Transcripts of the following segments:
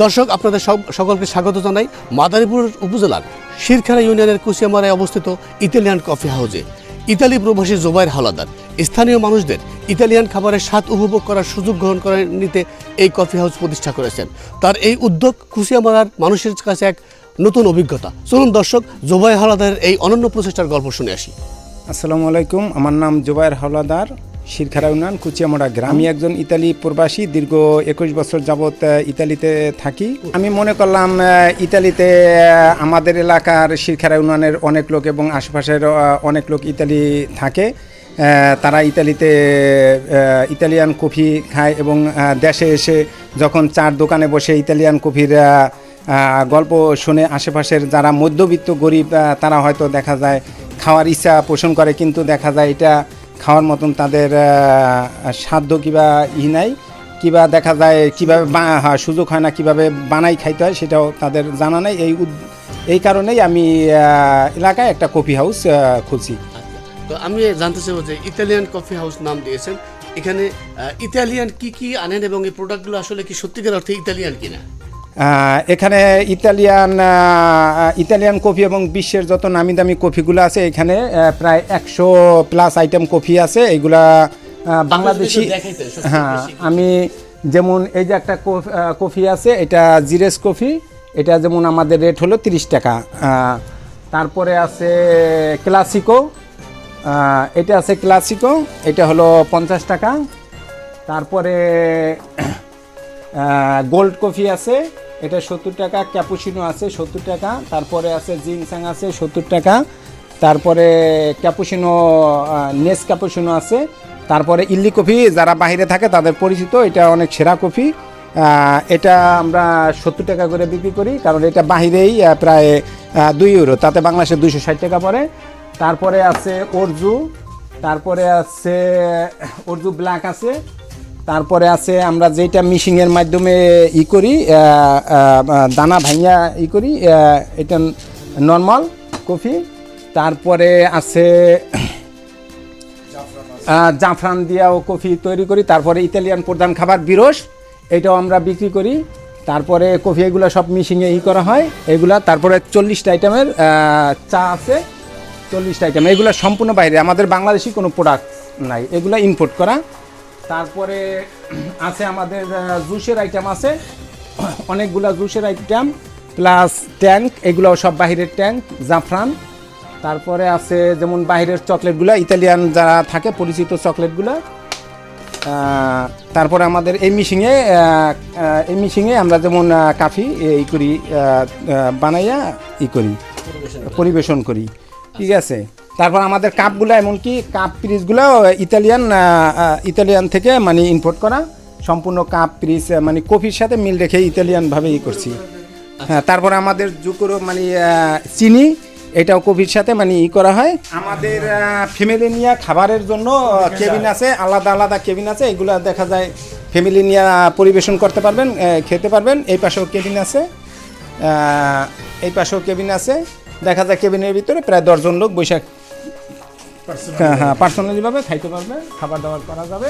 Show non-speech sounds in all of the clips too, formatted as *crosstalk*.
দর্শক, আপনাদের সকলকে স্বাগত জানাই মাদারীপুর উপজেলার শিরখানা ইউনিয়নের কুশিয়ামারায় অবস্থিত ইতালিয়ান কফি হাউসে ইতালি প্রবাসী জোবাইর হাওলাদার স্থানীয় মানুষদের ইতালিয়ান খাবারের স্বাদ উপভোগ করার সুযোগ গ্রহণ করে নিতে এই কফি হাউস প্রতিষ্ঠা করেছেন। তার এই উদ্যোগ কুশিয়ামারার মানুষের কাছে এক নতুন অভিজ্ঞতা। চলুন দর্শক জোবাই হাওলাদারের এই অনন্য প্রচেষ্টার গল্প শুনে আসি। আসসালামু আলাইকুম, আমার নাম জুবাইর হাওলাদার শিরখারা ইউনিয়ন, কুচিয়ামোড়া গ্রাম। আমি একজন ইতালি প্রবাসী, দীর্ঘ একুশ বছর যাবৎ ইতালিতে থাকি। আমি মনে করলাম ইতালিতে আমাদের এলাকার শিরখারা ইউনিয়নের অনেক লোক এবং আশেপাশের অনেক লোক ইতালি থাকে। তারা ইতালিতে ইতালিয়ান কফি খায় এবং দেশে এসে যখন চার দোকানে বসে ইতালিয়ান কফির গল্প শুনে আশেপাশের যারা মধ্যবিত্ত গরিব তারা হয়তো দেখা যায় খাওয়ার ইচ্ছা পোষণ করে, কিন্তু দেখা যায় এটা খাওয়ার মতন তাদের সাধ্য কিবা ই নাই। কিবা দেখা যায় কীভাবে সুযোগ হয় না কীভাবে বানাই খাইতে হয় সেটাও তাদের জানা নেই। এই এই কারণেই আমি এলাকায় একটা কফি হাউস খুলছি। তো আমি জানতে চাইব যে ইতালিয়ান কফি হাউস নাম দিয়েছেন। এখানে ইতালিয়ান কি কি আনেন এবং এই প্রোডাক্টগুলো আসলে কি সত্যিকার অর্থে ইতালিয়ান কিনা? এখানে ইতালিয়ান ইতালিয়ান কফি এবং বিশ্বের যত নামি দামি কফিগুলো আছে এখানে প্রায় একশো প্লাস আইটেম কফি আছে। এইগুলা বাংলাদেশি হ্যাঁ আমি যেমন এই যে একটা কফি আছে এটা জিরেস কফি। এটা যেমন আমাদের রেট হলো তিরিশ টাকা। তারপরে আছে ক্লাসিকো। এটা আছে ক্লাসিকো এটা হলো পঞ্চাশ টাকা। তারপরে গোল্ড কফি আছে। এটা সত্তর টাকা, ক্যাপুচিনো আছে সত্তর টাকা, তারপরে আছে জিনসাং আছে সত্তর টাকা, তারপরে ক্যাপুচিনো নেস ক্যাপুচিনো আছে, তারপরে ইল্লি কফি যারা বাইরে থাকে তাদের পরিচিত, এটা অনেক সেরা কফি। এটা আমরা সত্তর টাকা করে বিক্রি করি, কারণ এটা বাহিরেই প্রায় দুই ইউরো তাতে বাংলাদেশে দুইশো ষাট টাকা পড়ে। তারপরে আছে অর্জু, তারপরে আছে অর্জু ব্ল্যাক আছে তারপরে আছে আমরা যেটা মিশিংয়ের মাধ্যমে ই করি দানা ভাইয়া ই করি এটা নর্মাল কফি। তারপরে আছে জাফরান দিয়াও কফি তৈরি করি। তারপরে ইতালিয়ান প্রধান খাবার, বিরস, এটাও আমরা বিক্রি করি। তারপরে কফি এগুলো সব মিশিংয়ে ই করা হয়। এগুলা, তারপরে চল্লিশটা আইটেমের চা আছে। চল্লিশটা আইটেম এগুলো সম্পূর্ণ বাইরে। আমাদের বাংলাদেশি কোনো প্রোডাক্ট নাই। এগুলো ইম্পোর্ট করা। তারপরে *clears throat* আছে আমাদের জুসের আইটেম আছে। *clears throat* অনেকগুলা জুসের আইটেম প্লাস ট্যাঙ্ক এগুলো সব বাহিরের ট্যাঙ্ক জাফরান। তারপরে আছে যেমন বাহিরের চকলেটগুলো ইতালিয়ান যারা থাকে পরিচিত চকলেটগুলো। তারপরে আমাদের এই মিশিংয়ে এই মিশিংয়ে আমরা যেমন কাফি এই করি বানাইয়া ই করি। পরিবেশন করি। ঠিক আছে? তারপর আমাদের কাপগুলো, এমনকি কাপ পিরিজগুলো ইতালিয়ান ইতালিয়ান থেকে মানে ইম্পোর্ট করা। সম্পূর্ণ কাপ পিরিজ মানে কফির সাথে মিল রেখে ইতালিয়ানভাবে ই করছি। হ্যাঁ তারপরে আমাদের জুকুরো মানে চিনি, এটাও কফির সাথে মানে ই করা হয়। আমাদের ফ্যামিলি নিয়ে খাবারের জন্য কেবিন আছে, আলাদা আলাদা কেবিন আছে, এগুলো দেখা যায় ফ্যামিলি নিয়ে পরিবেশন করতে পারবেন খেতে পারবেন। এই পাশেও কেবিন আছে এই পাশেও কেবিন আছে। দেখা যায় কেবিনের ভিতরে প্রায় দশজন লোক বৈশাখ হ্যাঁ হ্যাঁ পার্সোনালিভাবে খাইতে পারবে খাবার দাবার করা যাবে।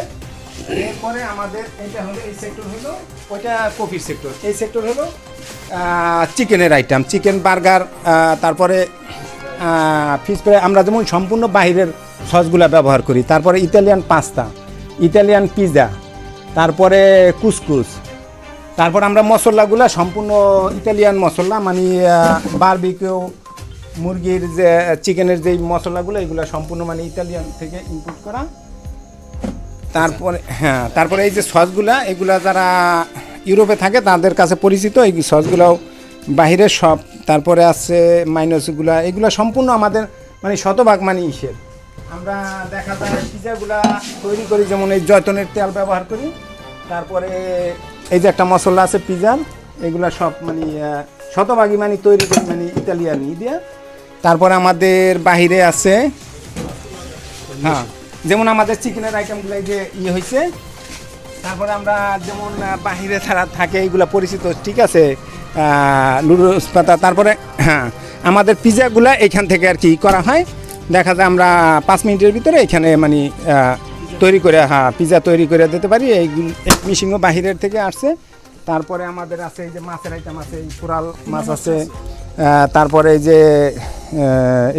এরপরে আমাদের এটা হলো এই সেক্টর হলো ওইটা কফির সেক্টর এই সেক্টর হলো চিকেনের আইটেম চিকেন বার্গার তারপরে ফিশ ফ্রাই আমরা যেমন সম্পূর্ণ বাইরের সসগুলা ব্যবহার করি তারপরে ইতালিয়ান পাস্তা ইতালিয়ান পিৎজা তারপরে কুসকুস তারপর আমরা মশলাগুলা সম্পূর্ণ ইতালিয়ান মশলা মানে বারবিকিউ মুরগির যে চিকেনের যে মশলাগুলো, এগুলো সম্পূর্ণ মানে ইতালিয়ান থেকে ইম্পোর্ট করা। তারপরে হ্যাঁ তারপরে এই যে সসগুলা, এগুলা যারা ইউরোপে থাকে, তাদের কাছে পরিচিত, এই সসগুলোও বাহিরের সব। তারপরে আছে মাইনসগুলা, এগুলো সম্পূর্ণ আমাদের মানে শতভাগ মানে ইসের। আমরা দেখা যায় পিজাগুলা তৈরি করি, যেমন এই জয়তনের তেল ব্যবহার করি। তারপরে এই যে একটা মশলা আছে পিজার, এগুলা সব মানে শতভাগই মানে তৈরি করি মানে ইতালিয়ান দিয়া। তারপরে আমাদের বাহিরে আছে হ্যাঁ যেমন আমাদের চিকেনের আইটেমগুলো যে ইয়ে হয়েছে তারপরে আমরা যেমন বাহিরে ছাড়া থাকে, এইগুলো পরিচিত, ঠিক আছে লুডুস পাতা, তারপরে হ্যাঁ আমাদের পিজাগুলা এখান থেকে আর কি করা হয়। দেখা যায় আমরা পাঁচ মিনিটের ভিতরে এখানে মানে তৈরি করে হ্যাঁ পিজা তৈরি করে দিতে পারি। এই মিশিংও বাহিরের থেকে আসছে। তারপরে আমাদের আছে এই যে মাছের আইটেম আছে, এই কোরাল মাছ আছে তারপরে এই যে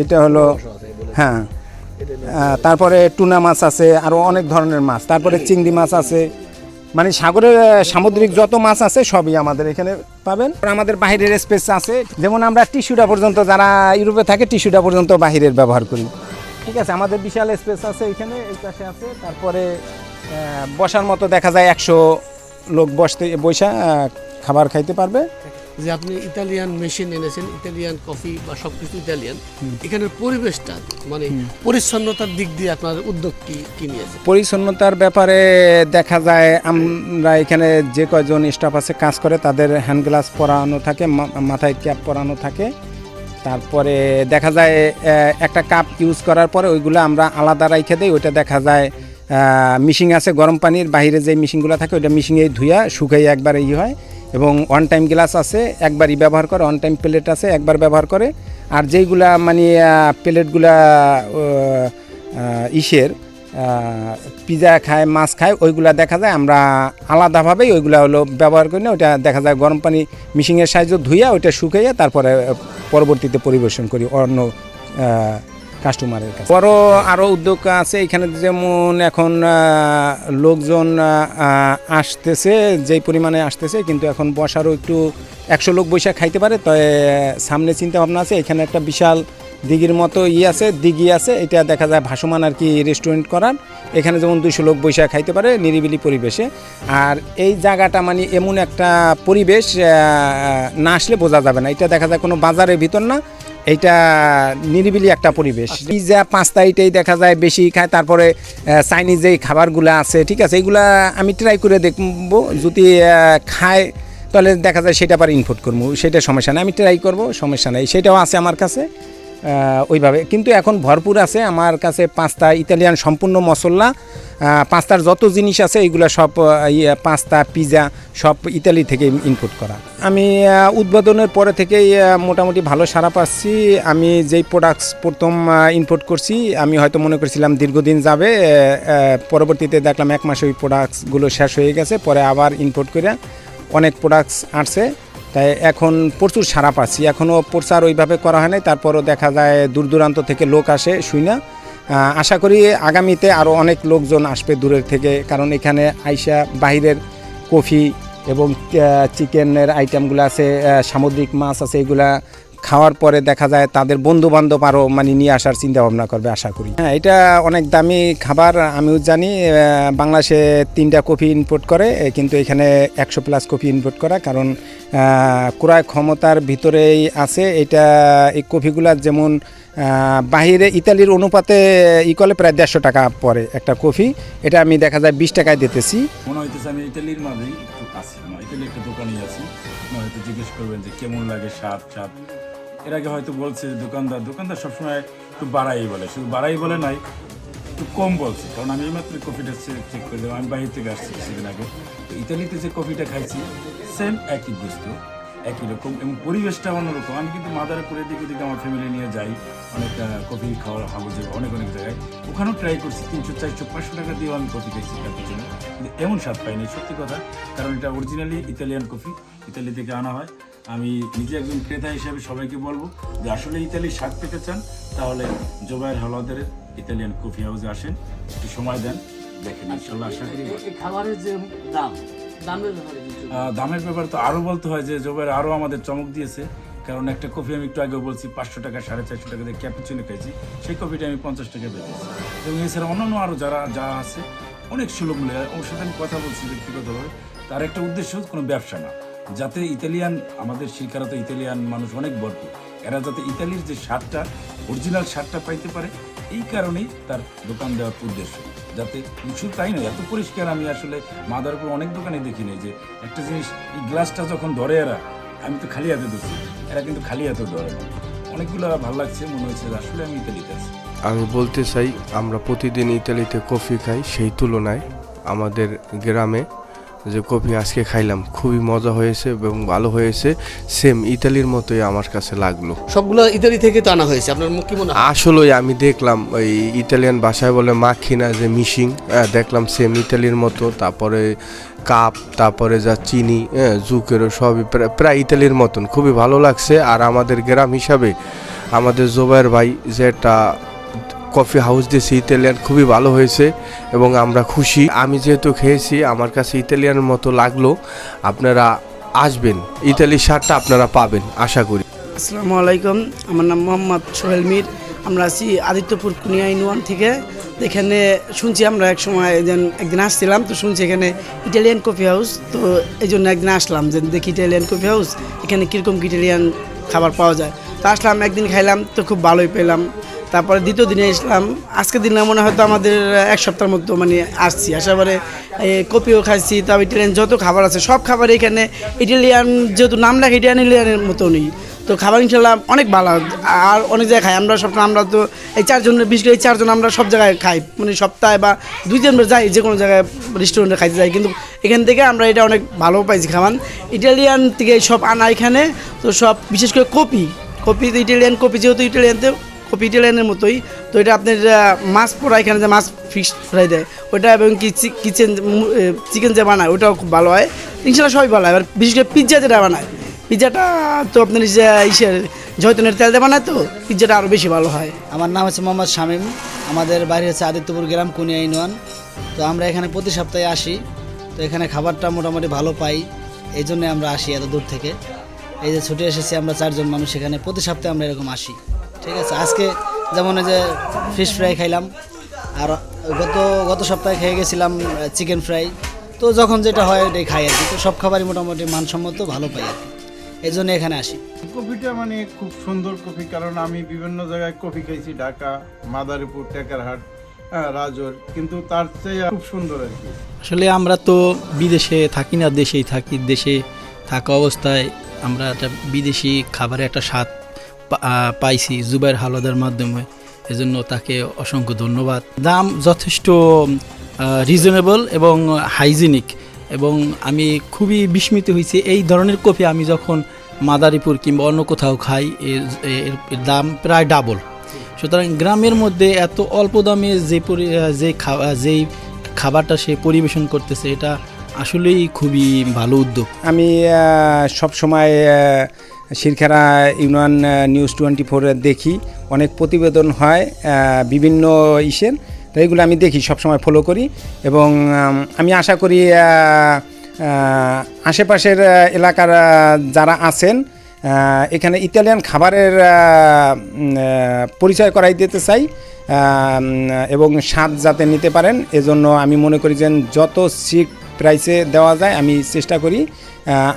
এটা হলো হ্যাঁ তারপরে টুনা মাছ আছে আরও অনেক ধরনের মাছ, তারপরে চিংড়ি মাছ আছে মানে সাগরের সামুদ্রিক যত মাছ আছে সবই আমাদের এখানে পাবেন। আমাদের বাইরের স্পেস আছে, যেমন আমরা টিস্যুটা পর্যন্ত, যারা ইউরোপে থাকে টিস্যুটা পর্যন্ত বাহিরের ব্যবহার করি। ঠিক আছে, আমাদের বিশাল স্পেস আছে এখানে, এই পাশে আছে, তারপরে বসার মতো দেখা যায় একশো লোক বসতে বৈশা খাবার খাইতে পারবে। যে আপনি ইতালিয়ান মেশিন এনেছেন ইতালিয়ান কফি বা সব কিছু ইতালিয়ান এখানের পরিবেশটা মানে পরিচ্ছন্নতার দিক দিয়ে আপনার উদ্যোগ কি কি নিয়েছে পরিচ্ছন্নতার ব্যাপারে দেখা যায় আমরা এখানে যে কয়জন স্টাফ আছে কাজ করে তাদের হ্যান্ড গ্লাস পরানো থাকে মাথায় ক্যাপ পরানো থাকে। তারপরে দেখা যায় একটা কাপ ইউজ করার পরে ওইগুলো আমরা আলাদা রাইখে দিই ওইটা দেখা যায় মিশিং আছে, গরম পানির বাইরে যে মিশিংগুলো থাকে, ওইটা মিশিংয়ে ধুইয়া শুকাই একবার ই হয় এবং ওয়ান টাইম গ্লাস আছে, একবারই ব্যবহার করে ওয়ান টাইম প্লেট আছে, একবার ব্যবহার করে। আর যেইগুলা মানে প্লেটগুলা ইসের পিজা খায়, মাছ খায়, ওইগুলা দেখা যায়, আমরা আলাদাভাবেই ওইগুলা হলো ব্যবহার করি না, ওইটা দেখা যায় গরম পানি মিশিংয়ের সাহায্যে ধুইয়া, ওইটা শুকাইয়া তারপরে পরবর্তীতে পরিবেশন করি অন্য কাস্টমারের কাছে। বড় আরও উদ্যোগ আছে, এখানে যেমন এখন লোকজন আসতেছে, যেই পরিমাণে আসতেছে, কিন্তু এখন বসারও একটু একশো লোক বৈশা খাইতে পারে তো সামনে চিন্তা ভাবনা আছে, এখানে একটা বিশাল দিঘির মতো ই আছে, দিঘি আছে, এটা দেখা যায় ভাসমান আর কি রেস্টুরেন্ট করার। এখানে যেমন দুশো লোক বৈশা খাইতে পারে নিরিবিলি পরিবেশে। আর এই জায়গাটা মানে এমন একটা পরিবেশ না আসলে বোঝা যাবে না, এটা দেখা যায় কোনো বাজারের ভিতর না এইটা নিরিবিলি একটা পরিবেশ। পিজা পাস্তা এটাই দেখা যায় বেশি খায়, তারপরে চাইনিজ যে খাবারগুলো আছে, ঠিক আছে এইগুলা আমি ট্রাই করে দেখব। যদি খায়, তাহলে দেখা যায় সেটা আবার ইনপুট করব, সেটা সমস্যা নেই, আমি ট্রাই করব, সমস্যা নেই, সেটাও আছে আমার কাছে। ওইভাবে। কিন্তু এখন ভরপুর আছে আমার কাছে পাঁচটা ইতালিয়ান সম্পূর্ণ মশলা। পাঁচটার যত জিনিস আছে এইগুলো সব ইয়ে, পাস্তা পিজা সব ইতালি থেকে ইনপুট করা। আমি উদ্বোধনের পরে থেকেই মোটামুটি ভালো সারা পাচ্ছি। আমি যেই প্রোডাক্টস প্রথম ইনপুট করছি আমি হয়তো মনে করছিলাম দীর্ঘদিন যাবে পরবর্তীতে দেখলাম এক মাসে ওই প্রোডাক্টসগুলো শেষ হয়ে গেছে পরে আবার ইনপুট করে অনেক প্রোডাক্টস আসছে। তাই এখন প্রচুর সারা পাচ্ছি। এখনও প্রচার ওইভাবে করা হয় নাই, তারপরও দেখা যায় দূর দূরান্ত থেকে লোক আসে শুই না আশা করি আগামীতে আরও অনেক লোকজন আসবে দূরের থেকে, কারণ এখানে আইসা বাহিরের কফি এবং চিকেনের আইটেমগুলো আছে সামুদ্রিক মাছ আছে, এগুলা খাওয়ার পরে দেখা যায় তাদের বন্ধু বান্ধব আরও মানে নিয়ে আসার চিন্তা ভাবনা করবে, আশা করি। হ্যাঁ এটা অনেক দামি খাবার, আমিও জানি বাংলাদেশে তিনটা কফি ইনপোর্ট করে কিন্তু এখানে একশো প্লাস কফি ইনপোর্ট করা, কারণ ক্রয় ক্ষমতার ভিতরেই আছে। এটা, এই কফিগুলা যেমন বাহিরে ইতালির অনুপাতে ই করলে প্রায় দেড়শো টাকা পড়ে একটা কফি। এটা আমি দেখা যায় বিশ টাকায় দিতেছি। মনে হইতেছে আমি ইটালির মাঝেই আছি আমার একটা দোকানেই আছি। হয়তো জিজ্ঞেস করবেন যে কেমন লাগে স্বাদ স্বাদ? এর আগে হয়তো বলছে দোকানদার দোকানদার সবসময় একটু বাড়াই বলে। শুধু বাড়াই বলে নাই একটু কম বলছে। কারণ আমি এইমাত্র কফিটা চেক করে দিলাম। আমি বাইরে থেকে আসছি কিছুদিন আগে। তো ইতালিতে যে কফিটা খাইছি সেম একই বস্তু, একই রকম এবং পরিবেশটা অন্যরকম। আমি কিন্তু মাদারপুরের দিকে দিকে আমার ফ্যামিলি নিয়ে যাই। অনেক কফি খাওয়ার হাউজে অনেক অনেক জায়গায়। ওখানেও ট্রাই করছি। তিনশো, চারশো, পাঁচশো টাকা দিয়েও আমি কফি খেয়েছি ক্যাপুচিনো কিন্তু এমন স্বাদ পাইনি, সত্যি কথা। কারণ এটা অরিজিনালি ইতালিয়ান কফি ইতালি থেকে আনা হয়। আমি নিজে একজন ক্রেতা হিসেবে সবাইকে বলব যে আসলে ইতালির স্বাদ পেতে চান তাহলে জোবায়ের হলাদের ইতালিয়ান কফি হাউসে আসেন। একটু সময় দেন দেখেন ইনশাল্লাহ আশা করি। খাবারের যে দাম দামের ব্যাপারে তো আরও বলতে হয় যে জোবাইর আরও আমাদের চমক দিয়েছে কারণ একটা কফি আমি একটু আগে বলছি পাঁচশো টাকা সাড়ে চারশো টাকা দিয়ে ক্যাপুচিনো খাইছি সেই কফিটা আমি পঞ্চাশ টাকা বেচেছি এবং এছাড়া অন্যান্য আরও যারা যা আছে অনেক সুলভ মূল্যে ওর সাথে আমি কথা বলছি ব্যক্তিগতভাবে তার একটা উদ্দেশ্য কোনো ব্যবসা না। যাতে ইতালিয়ান, আমাদের শিকারত ইতালিয়ান মানুষ অনেক ভরপুর। এরা যাতে ইতালির যে স্বাদটা অরিজিনাল স্বাদটা পাইতে পারে, এই কারণেই তার দোকান দেওয়ার উদ্দেশ্য। যাতে কিছু তাই নয়, এত পরিষ্কার আমি আসলে মাদারপুর অনেক দোকানে দেখি দেখিনি যে একটা জিনিস, এই গ্লাসটা যখন ধরে এরা, আমি তো খালি হাতে ধরছি, এরা কিন্তু খালি হাতে ধরে না। অনেকগুলো ভালো লাগছে, মনে হচ্ছে আসলে আমি ইতালিতে আছি। আমি বলতে চাই, আমরা প্রতিদিন ইতালিতে কফি খাই, সেই তুলনায় আমাদের গ্রামে যে কফি আজকে খাইলাম খুবই মজা হয়েছে এবং ভালো হয়েছে। সেম ইতালির মতোই আমার কাছে লাগল। সবগুলো ইতালি থেকে তো আনা হয়েছে। আপনার কি মনে আসলে আমি দেখলাম ওই ইটালিয়ান ভাষায় বলে মাখিনা যে মিশিং। দেখলাম সেম ইতালির মতো তারপরে কাপ তারপরে যা চিনি হ্যাঁ জুকেরও সবই প্রায় প্রায় ইতালির মতন। খুবই ভালো লাগছে। আর আমাদের গ্রাম হিসাবে আমাদের জোবাইর ভাই যেটা কফি হাউস দিয়েছে ইতালিয়ান খুবই ভালো হয়েছে এবং আমরা খুশি। আমি যেহেতু খেয়েছি, আমার কাছে ইতালিয়ানের মতো লাগল। আপনারা আসবেন। ইতালির স্বাদটা আপনারা পাবেন, আশা করি। আসসালামু আলাইকুম। আমার নাম মোহাম্মদ সোহেল মির। আমরা আছি আদিত্যপুর কুনিয়া ইউনিয়ন থেকে। এখানে শুনছি আমরা এক সময় একদিন একদিন আসছিলাম, তো শুনছি এখানে ইটালিয়ান কফি হাউস তো এই জন্য একদিন আসলাম যে দেখি ইটালিয়ান কফি হাউস এখানে কীরকম ইটালিয়ান খাবার পাওয়া যায়। তো আসলাম, একদিন খাইলাম, তো খুব ভালোই পেলাম। তারপরে দ্বিতীয় দিনে আসলাম আজকের দিনে মনে হয়তো আমাদের এক সপ্তাহের মতো মানে আসছি। আসার পরে কপিও খাইছি তারপর ইটালিয়ান যত খাবার আছে, সব খাবার এখানে ইটালিয়ান, যেহেতু নাম লেখা ইটালিয়ান ইটালিয়ানের মতো নেই তো খাবার ইনশাল্লাহ অনেক ভালো। আর অনেক জায়গায় খাই। আমরা সব আমরা তো এই চারজন বিশেষ করে এই চারজন আমরা সব জায়গায় খাই। মানে সপ্তাহে বা দুই দিন আমরা যাই যে কোনো জায়গায় রেস্টুরেন্টে খাইতে যাই। কিন্তু এখান থেকে আমরা এটা অনেক ভালো পাইছি খাবার। ইটালিয়ান থেকে সব আনা এখানে, তো সব, বিশেষ করে কপি। কপি ইটালিয়ান, কপি যেহেতু ইটালিয়ানতে কপি লাইনের মতোই। তো এটা আপনার মাছ পোড়া, এখানে যে মাছ ফিক্স ফ্রাই দেয়, ওটা এবং কি কিচেন চিকেন যে বানায়, ওটাও খুব ভালো হয়। ইনশাল্লাহ সবই ভালো হয়। এবার বিশেষ করে পিৎজা যেটা বানায় পিৎজাটা তো আপনার যে ইসের জয়তনের তেল দিয়ে বানায় তো পিৎজাটা আরও বেশি ভালো হয়। আমার নাম হচ্ছে মোহাম্মদ শামীম। আমাদের বাড়ি হচ্ছে আদিত্যপুর গ্রাম, কুনিয়া ইউনিয়ন। তো আমরা এখানে প্রতি সপ্তাহে আসি। তো এখানে খাবারটা মোটামুটি ভালো পাই। এই জন্যে আমরা আসি এত দূর থেকে। এই যে ছুটে এসেছি আমরা চারজন মানুষ, এখানে প্রতি সপ্তাহে আমরা এরকম আসি। ঠিক আছে আজকে যেমন যে ফিশ ফ্রাই খাইলাম আর গত গত সপ্তাহে খেয়ে গেছিলাম চিকেন ফ্রাই তো যখন যেটা হয় ওটাই খাই আর কি। তো সব খাবারই মোটামুটি মানসম্মত ভালো পাই আর কি। এই জন্য এখানে আসি। কফিটা মানে খুব সুন্দর কফি কারণ আমি বিভিন্ন জায়গায় কফি খাইছি ঢাকা মাদারীপুর টেকারহাট হ্যাঁ রাজোর। কিন্তু তার চেয়ে খুব সুন্দর আর কি। আসলে আমরা তো বিদেশে থাকি না দেশেই থাকি। দেশে থাকা অবস্থায় আমরা একটা বিদেশি খাবারের একটা স্বাদ পাইছি জুবাইর হালদার মাধ্যমে। এজন্য তাকে অসংখ্য ধন্যবাদ। দাম যথেষ্ট রিজনেবল এবং হাইজিনিক এবং আমি খুবই বিস্মিত হয়েছি। এই ধরনের কফি আমি যখন মাদারীপুর কিংবা অন্য কোথাও খাই, এর দাম প্রায় ডাবল সুতরাং গ্রামের মধ্যে এত অল্প দামে যে যে যেই খাবারটা সে পরিবেশন করতেছে, এটা আসলেই খুবই ভালো উদ্যোগ। আমি সব সময় শিরখারা ইউনিয়ন নিউজ টোয়েন্টি ফোরে দেখি। অনেক প্রতিবেদন হয় বিভিন্ন ইসের এগুলো আমি দেখি, সব সময় ফলো করি। এবং, আমি আশা করি আশেপাশের এলাকার যারা আছেন এখানে ইতালিয়ান খাবারের পরিচয় করাই দিতে চাই এবং স্বাদ যাতে নিতে পারেন। এজন্য আমি মনে করি যে যত সিট প্রাইসে দেওয়া যায় আমি চেষ্টা করি।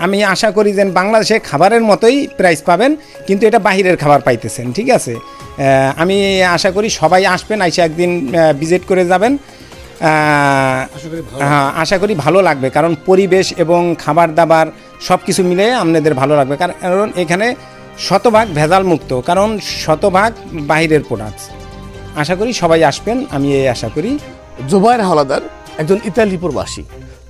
আমি আশা করি যে বাংলাদেশে খাবারের মতোই প্রাইস পাবেন কিন্তু এটা বাহিরের খাবার পাইতেছেন ঠিক আছে? আমি আশা করি সবাই আসবেন আইসে একদিন ভিজিট করে যাবেন। হ্যাঁ আশা করি ভালো লাগবে কারণ পরিবেশ এবং খাবার দাবার সব কিছু মিলে আপনাদের ভালো লাগবে কারণ কারণ এখানে শতভাগ ভেজাল মুক্ত কারণ শতভাগ বাহিরের প্রোডাক্টস আশা করি সবাই আসবেন আমি এই আশা করি। জোবায়ের হাওলাদার একজন ইতালি প্রবাসী।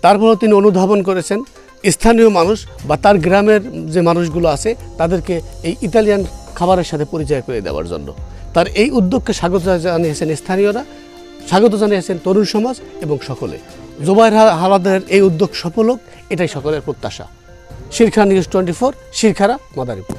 তারপরেও তিনি অনুধাবন করেছেন, স্থানীয় মানুষ বা তার গ্রামের যে মানুষগুলো আছে, তাদেরকে এই ইতালিয়ান খাবারের সাথে পরিচয় করে দেওয়ার জন্য। তার এই উদ্যোগকে স্বাগত জানিয়েছেন স্থানীয়রা, স্বাগত জানিয়েছেন তরুণ সমাজ এবং সকলে। জোবায়ের হা- হাওলাদারের এই উদ্যোগ সফল হোক, এটাই সকলের প্রত্যাশা। Shirkhara news twenty four Shirkhara Madaripur.